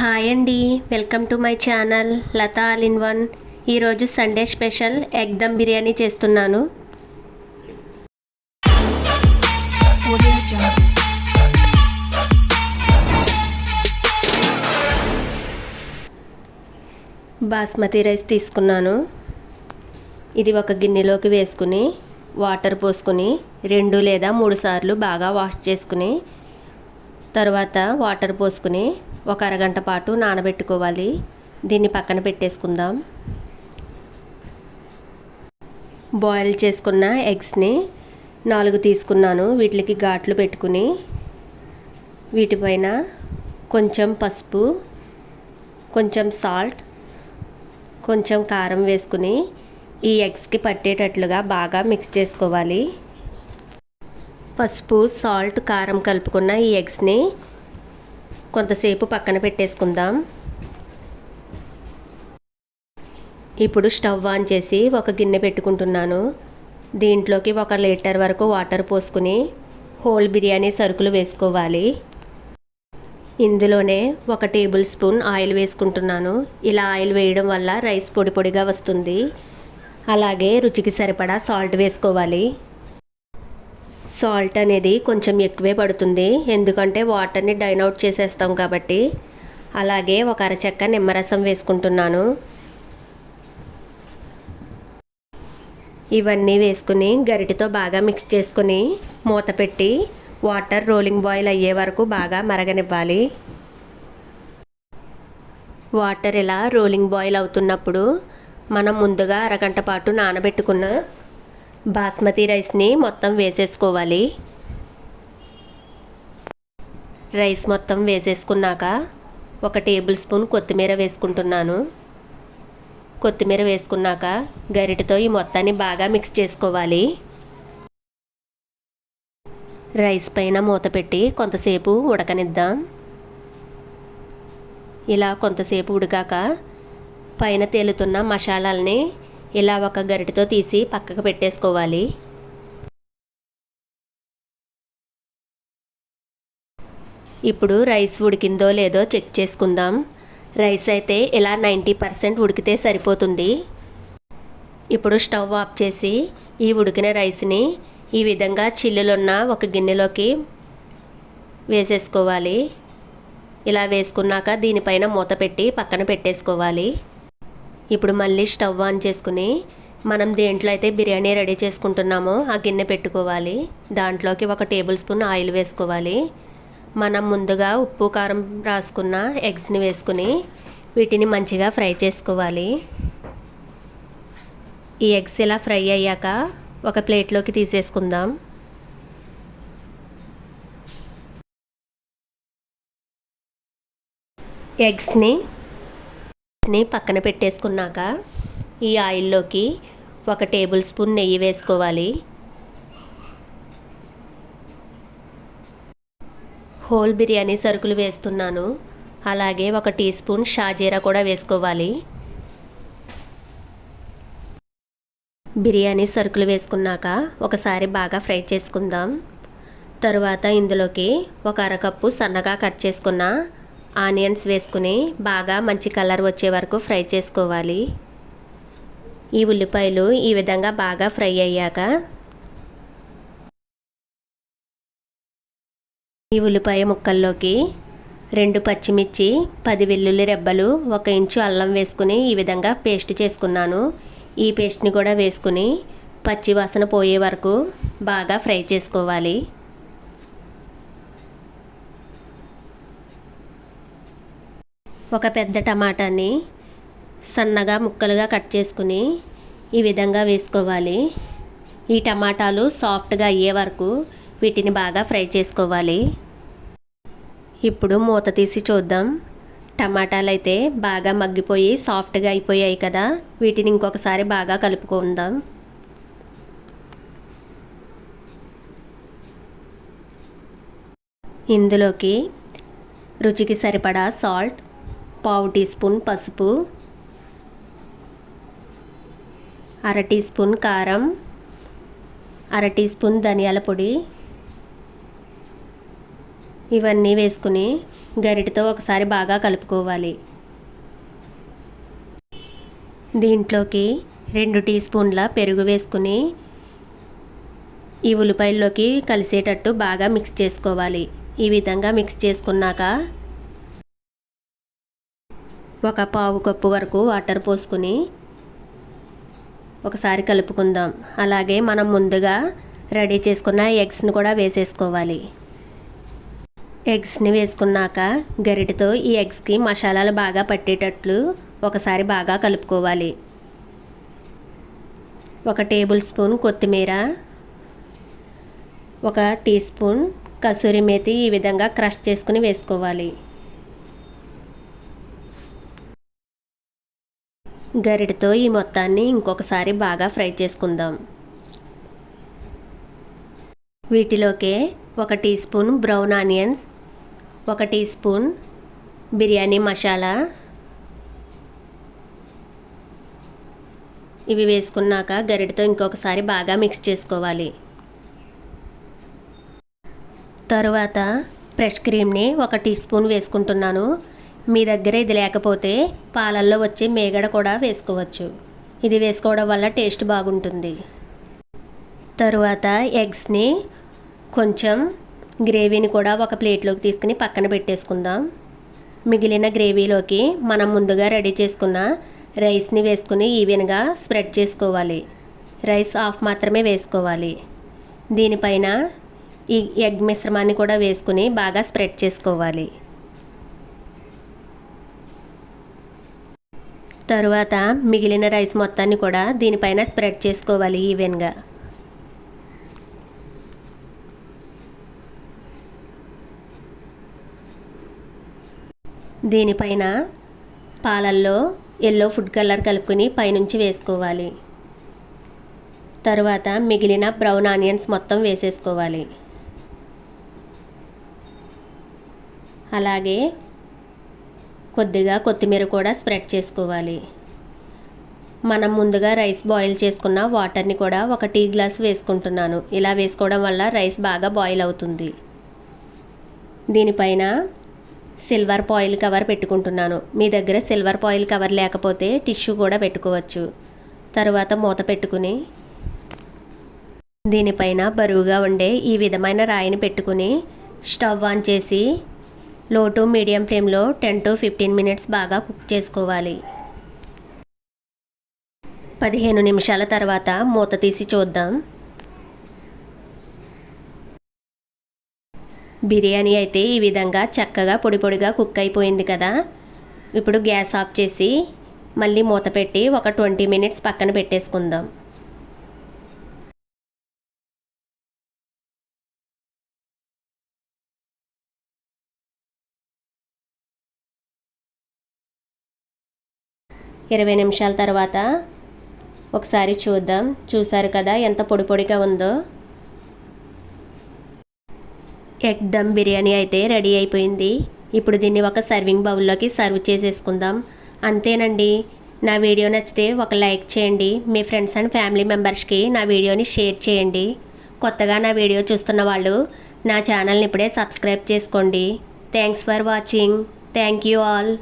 Hi అండి. Welcome to my channel Latha all in one. ఈరోజు Sunday special egg dum biryani చేస్తున్నాను. Basmati rice తీసుకున్నాను. ఇది ఒక గిన్నెలోకి వేసుకుని వాటర్ పోసుకుని రెండు లేదా మూడు సార్లు బాగా వాష్ చేసుకుని తర్వాత వాటర్ పోసుకుని ఒక అరగంట పాటు నానబెట్టుకోవాలి. దీన్ని పక్కన పెట్టేసుకుందాం. బాయిల్ చేసుకున్న ఎగ్స్ని నాలుగు తీసుకున్నాను. వీటికి ఘాట్లు పెట్టుకుని వీటిపైన కొంచెం పసుపు కొంచెం సాల్ట్ కొంచెం కారం వేసుకుని ఈ ఎగ్స్కి పట్టేటట్లుగా బాగా మిక్స్ చేసుకోవాలి. పసుపు సాల్ట్ కారం కలుపుకున్న ఈ ఎగ్స్ని కొంతసేపు పక్కన పెట్టేసుకుందాం. ఇప్పుడు స్టవ్ ఆన్ చేసి ఒక గిన్నె పెట్టుకుంటున్నాను. దీంట్లోకి ఒక లీటర్ వరకు వాటర్ పోసుకుని హోల్ బిర్యానీ సరుకులు వేసుకోవాలి. ఇందులోనే ఒక టేబుల్ స్పూన్ ఆయిల్ వేసుకుంటున్నాను. ఇలా ఆయిల్ వేయడం వల్ల రైస్ పొడి పొడిగా వస్తుంది. అలాగే రుచికి సరిపడా సాల్ట్ వేసుకోవాలి. సాల్ట్ అనేది కొంచెం ఎక్కువే పడుతుంది. ఎందుకంటే వాటర్ని డైన్ అవుట్ చేసేస్తాం కాబట్టి. అలాగే ఒక అరచెక్క నిమ్మరసం వేసుకుంటున్నాను. ఇవన్నీ వేసుకుని గరిటితో బాగా మిక్స్ చేసుకుని మూత పెట్టి వాటర్ రోలింగ్ బాయిల్ అయ్యే వరకు బాగా మరగనివ్వాలి. వాటర్ ఇలా రోలింగ్ బాయిల్ అవుతున్నప్పుడు మనం ముందుగా అరగంట పాటు నానబెట్టుకున్న బాస్మతి రైస్ని మొత్తం వేసేసుకోవాలి. రైస్ మొత్తం వేసేసుకున్నాక ఒక టేబుల్ స్పూన్ కొత్తిమీర వేసుకుంటున్నాను. కొత్తిమీర వేసుకున్నాక గరిటతో ఈ మొత్తాన్ని బాగా మిక్స్ చేసుకోవాలి. రైస్ పైన మూత పెట్టి కొంతసేపు ఉడకనిద్దాం. ఇలా కొంతసేపు ఉడికాక పైన తేలుతున్న మసాలాలని ఇలా ఒక గరిటతో తీసి పక్కకు పెట్టేసుకోవాలి. ఇప్పుడు రైస్ ఉడికిందో లేదో చెక్ చేసుకుందాం. రైస్ అయితే ఇలా నైంటీ పర్సెంట్ ఉడికితే సరిపోతుంది. ఇప్పుడు స్టవ్ ఆఫ్ చేసి ఈ ఉడికిన రైస్ని ఈ విధంగా చిల్లులున్న ఒక గిన్నెలోకి వేసేసుకోవాలి. ఇలా వేసుకున్నాక దీనిపైన మూత పెట్టి పక్కన పెట్టేసుకోవాలి. ఇప్పుడు మళ్ళీ స్టవ్ ఆన్ చేసుకుని మనం దేంట్లో అయితే బిర్యానీ రెడీ చేసుకుంటున్నామో ఆ గిన్నె పెట్టుకోవాలి. దాంట్లోకి ఒక టేబుల్ స్పూన్ ఆయిల్ వేసుకోవాలి. మనం ముందుగా ఉప్పు కారం రాసుకున్న ఎగ్స్ని వేసుకుని వీటిని మంచిగా ఫ్రై చేసుకోవాలి. ఈ ఎగ్స్ ఇలా ఫ్రై అయ్యాక ఒక ప్లేట్లోకి తీసేసుకుందాం. ఎగ్స్ని ని పక్కన పెట్టేసుకున్నాక ఈ ఆయిల్లోకి ఒక టేబుల్ స్పూన్ నెయ్యి వేసుకోవాలి. హోల్ బిర్యానీ సరుకులు వేస్తున్నాను. అలాగే ఒక టీ స్పూన్ షాజీరా కూడా వేసుకోవాలి. బిర్యానీ సరుకులు వేసుకున్నాక ఒకసారి బాగా ఫ్రై చేసుకుందాం. తరువాత ఇందులోకి ఒక అరకప్పు సన్నగా కట్ చేసుకున్న ఆనియన్స్ వేసుకుని బాగా మంచి కలర్ వచ్చే వరకు ఫ్రై చేసుకోవాలి. ఈ ఉల్లిపాయలు ఈ విధంగా బాగా ఫ్రై అయ్యాక ఈ ఉల్లిపాయ ముక్కల్లోకి రెండు పచ్చిమిర్చి పది వెల్లుల్లి రెబ్బలు ఒక ఇంచు అల్లం వేసుకుని ఈ విధంగా పేస్ట్ చేసుకున్నాను. ఈ పేస్ట్ని కూడా వేసుకుని పచ్చివాసన పోయే వరకు బాగా ఫ్రై చేసుకోవాలి. ఒక పెద్ద టమాటాని సన్నగా ముక్కలుగా కట్ చేసుకుని ఈ విధంగా వేసుకోవాలి. ఈ టమాటాలు సాఫ్ట్గా అయ్యే వరకు వీటిని బాగా ఫ్రై చేసుకోవాలి. ఇప్పుడు మూత తీసి చూద్దాం. టమాటాలు అయితే బాగా మగ్గిపోయి సాఫ్ట్గా అయిపోయాయి కదా వీటిని ఇంకొకసారి బాగా కలుపుకుందాం. ఇందులోకి రుచికి సరిపడా సాల్ట్ పావు టీ స్పూన్ పసుపు అర టీ స్పూన్ కారం అర టీ స్పూన్ ధనియాల పొడి. ఇవన్నీ వేసుకుని గరిటతో ఒకసారి బాగా కలుపుకోవాలి. దీంట్లోకి రెండు టీ స్పూన్ల పెరుగు వేసుకుని ఈ ఉల్లిపాయల్లోకి కలిసేటట్టు బాగా మిక్స్ చేసుకోవాలి. ఈ విధంగా మిక్స్ చేసుకున్నాక ఒక పావు కప్పు వరకు వాటర్ పోసుకుని ఒకసారి కలుపుకుందాం. అలాగే మనం ముందుగా రెడీ చేసుకున్న ఎగ్స్ని కూడా వేసేసుకోవాలి. ఎగ్స్ని వేసుకున్నాక గరిటతో ఈ ఎగ్స్కి మసాలాలు బాగా పట్టేటట్లు ఒకసారి బాగా కలుపుకోవాలి. ఒక టేబుల్ స్పూన్ కొత్తిమీర ఒక టీ స్పూన్ కసూరి మేతి ఈ విధంగా క్రష్ చేసుకుని వేసుకోవాలి. గరిటతో ఈ మొత్తాన్ని ఇంకొకసారి బాగా ఫ్రై చేసుకుందాం. వీటిలోకే ఒక టీ స్పూన్ బ్రౌన్ ఆనియన్స్ ఒక టీ స్పూన్ బిర్యానీ మసాలా. ఇవి వేసుకున్నాక గరిటతో ఇంకొకసారి బాగా మిక్స్ చేసుకోవాలి. తరువాత ఫ్రెష్ క్రీమ్ని ఒక టీ స్పూన్ వేసుకుంటున్నాను. మీ దగ్గర ఇది లేకపోతే పాలల్లో వచ్చే మేగడ కూడా వేసుకోవచ్చు. ఇది వేసుకోవడం వల్ల టేస్ట్ బాగుంటుంది. తరువాత ఎగ్స్ని కొంచెం గ్రేవీని కూడా ఒక ప్లేట్లోకి తీసుకుని పక్కన పెట్టేసుకుందాం. మిగిలిన గ్రేవీలోకి మనం ముందుగా రెడీ చేసుకున్న రైస్ని వేసుకుని ఈవెన్గా స్ప్రెడ్ చేసుకోవాలి. రైస్ ఆఫ్ మాత్రమే వేసుకోవాలి. దీనిపైన ఈ ఎగ్ మిశ్రమాన్ని కూడా వేసుకుని బాగా స్ప్రెడ్ చేసుకోవాలి. తరువాత మిగిలిన రైస్ మొత్తాన్ని కూడా దీనిపైన స్ప్రెడ్ చేసుకోవాలి ఈవెన్గా. దీనిపైన పాలల్లో ఎల్లో ఫుడ్ కలర్ కలుపుకొని పైనుంచి వేసుకోవాలి. తరువాత మిగిలిన బ్రౌన్ ఆనియన్స్ మొత్తం వేసేసుకోవాలి. అలాగే కొద్దిగా కొత్తిమీర కూడా స్ప్రెడ్ చేసుకోవాలి. మనం ముందుగా రైస్ బాయిల్ చేసుకున్న వాటర్ని కూడా ఒక టీ గ్లాస్ వేసుకుంటున్నాను. ఇలా వేసుకోవడం వల్ల రైస్ బాగా బాయిల్ అవుతుంది. దీనిపైన సిల్వర్ పాయిల్ కవర్ పెట్టుకుంటున్నాను. మీ దగ్గర సిల్వర్ పాయిల్ కవర్ లేకపోతే టిష్యూ కూడా పెట్టుకోవచ్చు. తరువాత మూత పెట్టుకుని దీనిపైన బరువుగా ఉండే ఈ విధమైన రాయిని పెట్టుకుని స్టవ్ ఆన్ చేసి లో టు మీడియం ఫ్లేమ్లో టెన్ టు ఫిఫ్టీన్ మినిట్స్ బాగా కుక్ చేసుకోవాలి. పదిహేను నిమిషాల తర్వాత మూత తీసి చూద్దాం. బిర్యానీ అయితే ఈ విధంగా చక్కగా పొడి పొడిగా కుక్ అయిపోయింది కదా. ఇప్పుడు గ్యాస్ ఆఫ్ చేసి మళ్ళీ మూత పెట్టి ఒక ట్వంటీ మినిట్స్ పక్కన పెట్టేసుకుందాం. ఇరవై నిమిషాల తర్వాత ఒకసారి చూద్దాం. చూసారు కదా ఎంత పొడి పొడిగా ఉందో. ఎగ్ దమ్ బిర్యానీ అయితే రెడీ అయిపోయింది. ఇప్పుడు దీన్ని ఒక సర్వింగ్ బౌల్లోకి సర్వ్ చేసేసుకుందాం. అంతేనండి. నా వీడియో నచ్చితే ఒక లైక్ చేయండి. మీ ఫ్రెండ్స్ అండ్ ఫ్యామిలీ మెంబర్స్కి నా వీడియోని షేర్ చేయండి. కొత్తగా నా వీడియో చూస్తున్న వాళ్ళు నా ఛానల్ని ఇప్పుడే సబ్స్క్రైబ్ చేసుకోండి. Thanks for watching. Thank you all.